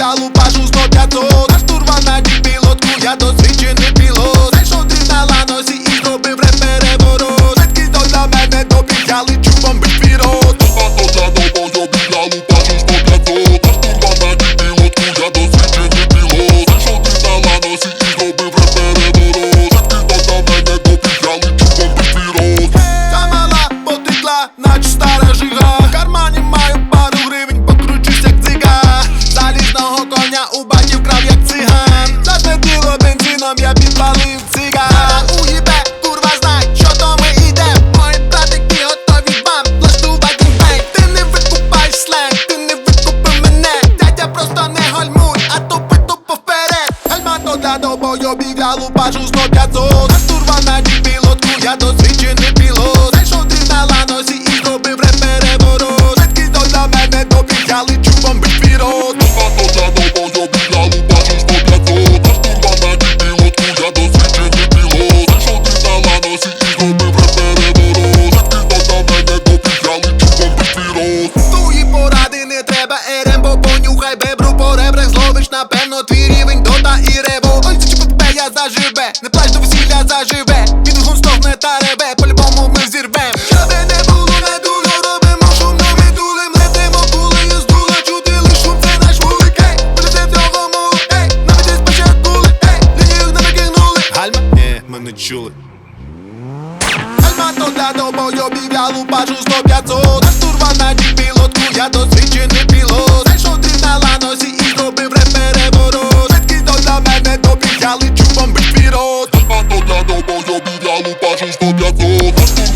Я лупашу з нотя, наш турбан на дібілотку, я досить коня у баті вкрав, як циган. Зашнетило бензином, я підпалив циган. Уїбе, курва, знай, що то ми ідем Мої братики готові вам влаштувати бей Ти не викупаєш сленг, ти не викупи мене. Дядя просто не гальмуй, а тупи тупо вперед. Гальма то для добою бігля лупажу знов 500 Аж турва на дібілотку, я досвідчений Слухай бебру по ребрах, зловиш, напевно, твій рівень дота і реву Ой, це чіпе, я заживе, не плач до весілля заживе, Він гунстов та реве, по-любому ми зірвем Щоби не було, не дуло, робимо шум, но ми дулим, летимо пулею з дула, чути лиш шум, це наш вулик, ей, політе в другому, ей, навіть десь почат ей, лінію не викинули Гальма? Ні, ми не чули. Гальма, то да, до бою, бів, я лупажу, tirou Tu matou, tá no bom, eu me galo pra justo, minha conta